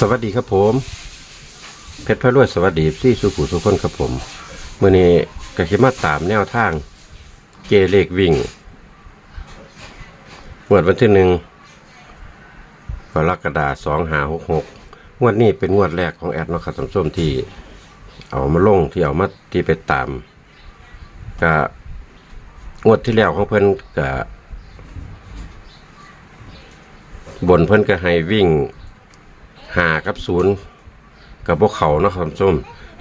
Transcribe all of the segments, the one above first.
สวัสดีครับผม เพชรพระรวยสวัสดีที่สุขุสุขคนครับผมเมื่อนี้กสิมาตามแนวทาง เจเลกวิ่งงวดวันที่หนึ่งกรกฎาสองหาหกหกงวดนี้เป็นงวดแรกของแอดนาะครับท่านผู้มที่ เอามาลงที่เอามาที่ไปตามก็งวดที่แล้วของเพิ่อนก็บนเพิ่อนก็ให้วิ่ง หากับศูนย์กับพวกเขาเนาะครับท่านผู้ชม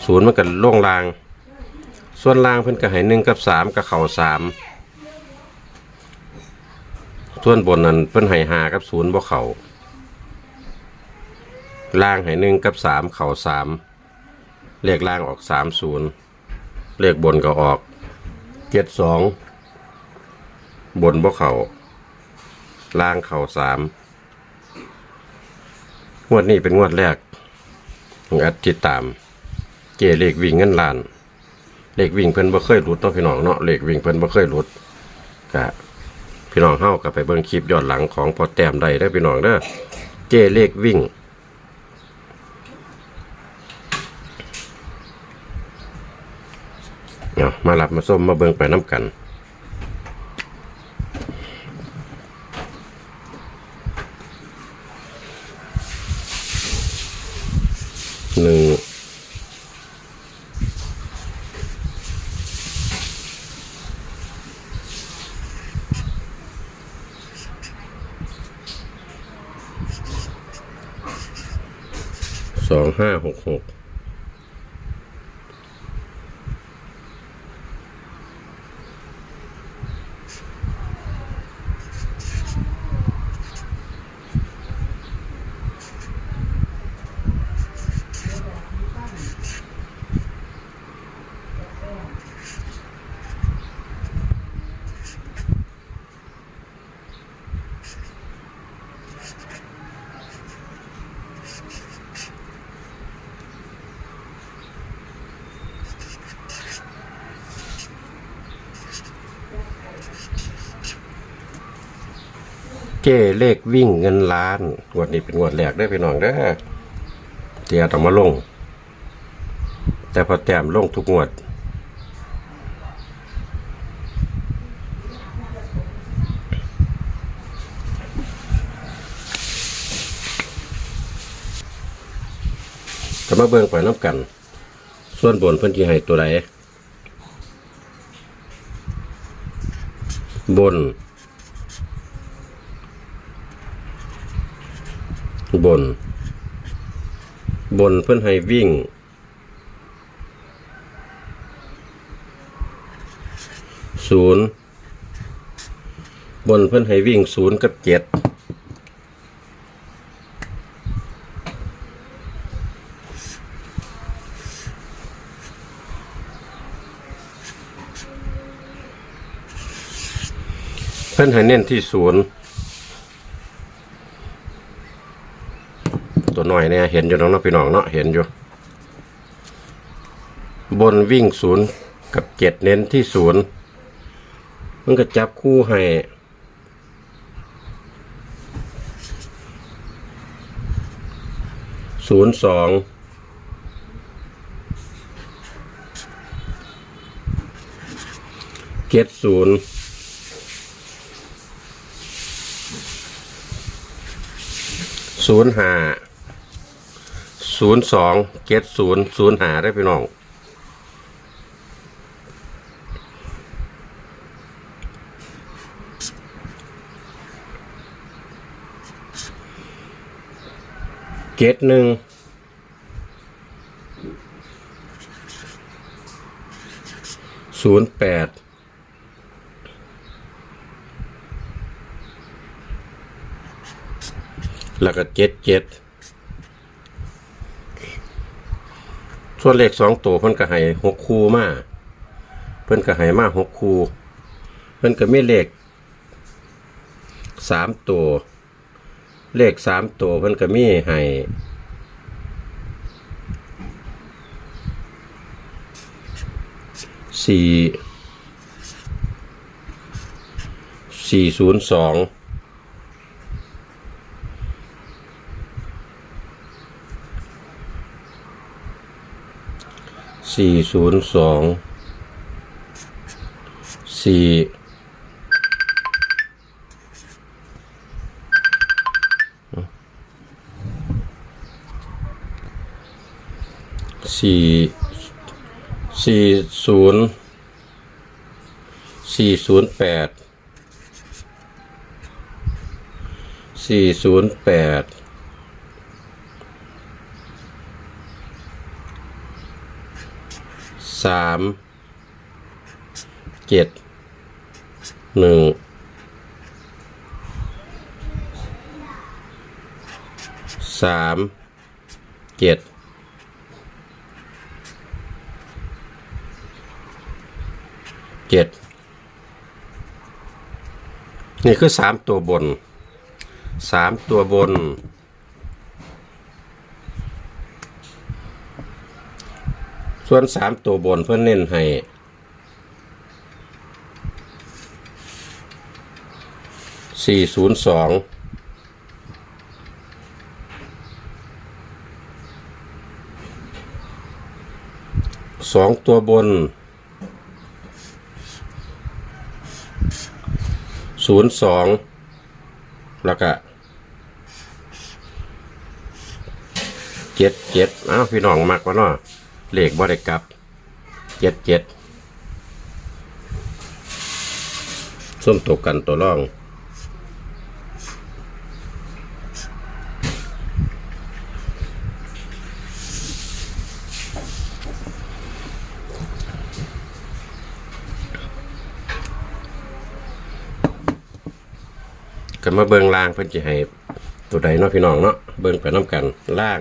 ศูนย์มันก็ล่วงลาง ส่วนล่างเพิ่นก็ให้หนึ่งกับสามกับเขาสามส่วนบนนั้นเพิ่นให้หากับศูนย์บ่เขาล่างให้หนึ่งกับสามเข่าสามเลขล่างออกสามศูนย์เลขบนก็ออกเจ็ดสองบนบ่เขาล่างเข่าสาม งวดนี้เป็นงวดแรกของแอดติดตาม เจเลขวิ่งเงินล้าน เลขวิ่งเพิ่นบ่เคยหลุดเนาะพี่น้องเนาะเลขวิ่งเพิ่นบ่เคยหลุดกะพี่น้องเฮาก็ไปเบิ่งคลิปย้อนหลังของพอแต้มได้เด้อพี่น้องเด้อเจเลขวิ่งเอาะมารับมาส้มมาเบิ่งไปน้ำกัน หนึ่งสองห้าหกหก เจเลขวิ่งเงินล้านงวดนี้เป็นงวดแรกได้พี่น้องเด้อเตียต้องมาลง แต่พอแต้มลงทุกงวด จะมาเบิ่งไปน้ำกัน ส่วนบนเพิ่นที่ให้ตัวใดบน บน บนเพิ่อนให้วิ่ง ศูนย์บนเพิ่อนให้วิ่งศูนย์กับเจ็ดเพิ่อนให้เน้นที่ศูนย์ ตัวน้อยเนี่ยเห็นอยู่น้องเนาะพี่น้องเนาะเห็นอยู่ บนวิ่งศูนย์กับเจ็ดเน้นที่ศูนย์มันก็จับคู่ให้ศูนย์สองเจ็ดศูนย์ศูนย์ห้า ศูนย์สองเจ็ดศูนย์ศูนย์หาได้พี่น้องเจ็ดหนึ่งศูนย์แปดแล้วก็เจ็ดเจ็ด ส่วนเลขสองตัวเพิ่นก็ให้หกคู่มาเพิ่นก็ให้มาหกคู่เพิ่นก็มีเลขสามตัว เลขสามตัวเพิ่นก็มีให้สี่สี่ศูนย์สอง สี่ศูนย์สองสี่สี่สี่ศูนย์สี่ศูนย์แปดสี่ศูนย์แปด สามเจ็ดหนึ่งสามเจ็ดเจ็ดนี่คือสามตัวบนสามตัวบน ส่วนสามตัวบนเพื่อนเน้นให้สี่ศูนย์สองสองตัวบนศูนย์สองแล้วก็เจ็ดเจ็ดอ้าวพี่น้องมักวะเนาะ เลขบ่ได้กลับเจ็ดเจ็ดส้มตกกันตัวร่องก็มาเบิงล่างเพิ่นสิให้ตัวใดเนาะพี่น้องเนาะเบิงไปน้ำกันล่าง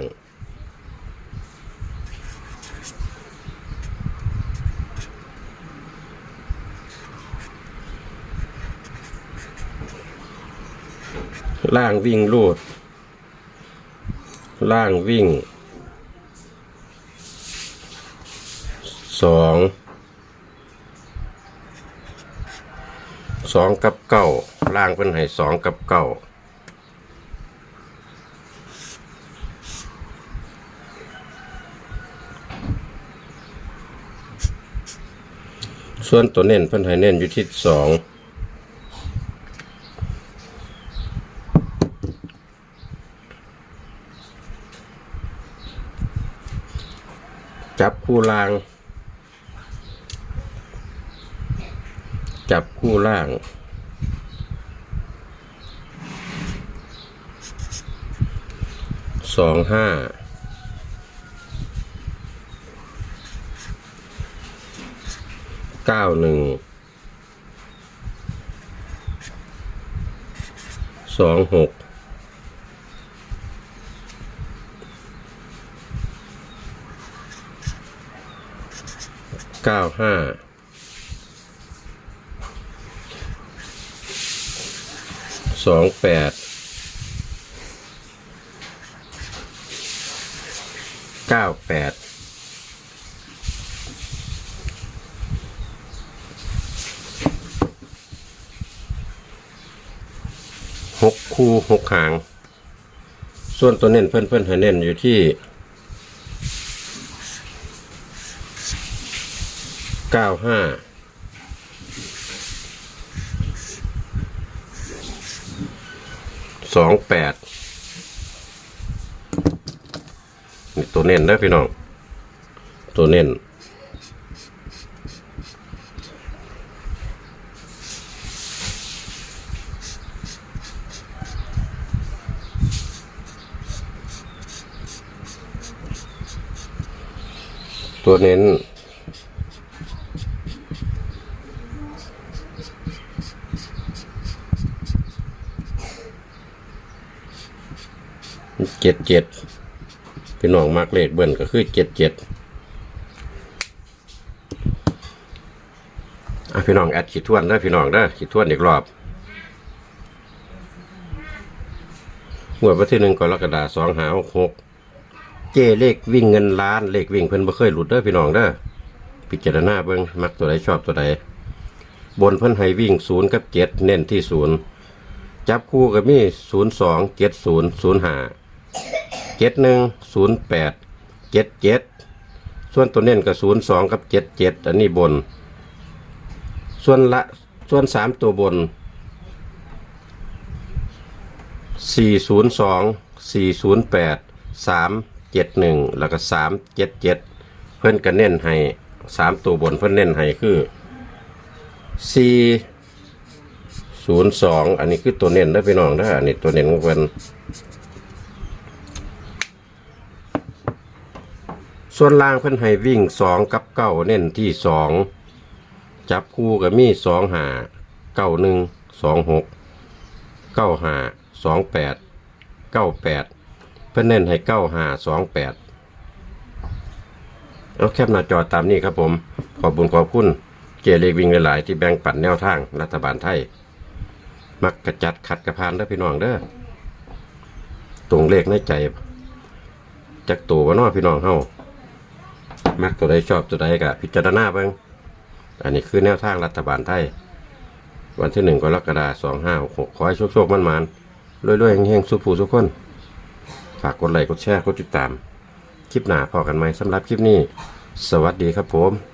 ล่างวิ่งลูด ล่างวิ่งสองสองกับเก้าล่างเป็นให้สองกับเก้าส่วนตัวเน้นเพิ่นให้เน้นอยู่ที่สอง จับ คู่ล่าง จับคู่ล่าง สองห้า เก้าหนึ่ง สองหก เก้าห้าสองแปดเก้าแปดหกคู่หกหาง ส่วนตัวเน้นเพื่อนเพื่อนให้เน้นอยู่ที่ เก้าห้าสองแปดตัวเน้นได้พี่น้อง ตัวเน้นตัวเน้น เจ็ดเจ็ดพี่น้องมากเลขเบิ้ลก็คือเจ็ดเจ็ดอะพี่น้องแอดขีดทวนได้พี่น้องได้ขีดทวนอีกรอบงวดวันที่หนึ่งกรกฎาสองหาหกเจเลขวิ่งเงินล้านเลขวิ่งเพิ่นบ่เคยหลุดเด้อพี่น้องเด้อพิจารณาเบิ่งมักตัวใดชอบตัวใดบนเพิ่นให้วิ่งศูนย์กับเจ็ดเน้นที่ศูนย์จับคู่ก็มีศูนย์สองเจ็ดศูนย์ศูนย์ห้า เจ็ดหนึ่งศูนย์แปดเจ็ดเจ็ดส่วนตัวเน้นกับศูนย์สองกับเจ็ดเจ็ดอันนี้บน ส่วนละส่วนสามตัวบนสี่ศูนย์สองสี่ศูนย์แปดสามเจ็ดหนึ่งแล้วก็สามเจ็ดเจ็ดเพื่อนก็เน้นให้สามตัวบนเพื่อนเน้นให้คือสี่ศูนย์สองอันนี้คือตัวเน้นได้อพี่น้องได้ออันนี้ตัวเน้นของเพื่อน ส่วนล่างเพิ่นให้วิ่งสองกับเก้าเน้นที่สองจับคู่กับมีสองหาเก้าหนึ่งสองหกเก้าหาสองแปดเก้าแปดเพิ่นเน้นให้เก้าหาสองแปดเอาแคปหน้าจอตามนี้ครับผม ขอบุญขอบคุณเจเลขวิ่งหลาย ๆ ที่แบ่งปันแนวทางรัฐบาลไทย มักกระจัดขัดกระพานเด้อพี่น้องเด้อตรงเลขในใจจักตัวว่าน้อพี่น้องเฮา มักตัวใดชอบตัวใดก็พิจารณาเบิ่งอันนี้คือแนวทางรัฐบาลไทย วันที่หนึ่งกรกฎาสองห้าหกขอให้โชคโชคมั่นมันรวยๆเฮงๆสุขผู้สุขคน ฝากกดไลค์กดแชร์กดติดตาม คลิปหน้าพอกันไหมสำหรับคลิปนี้ สวัสดีครับผม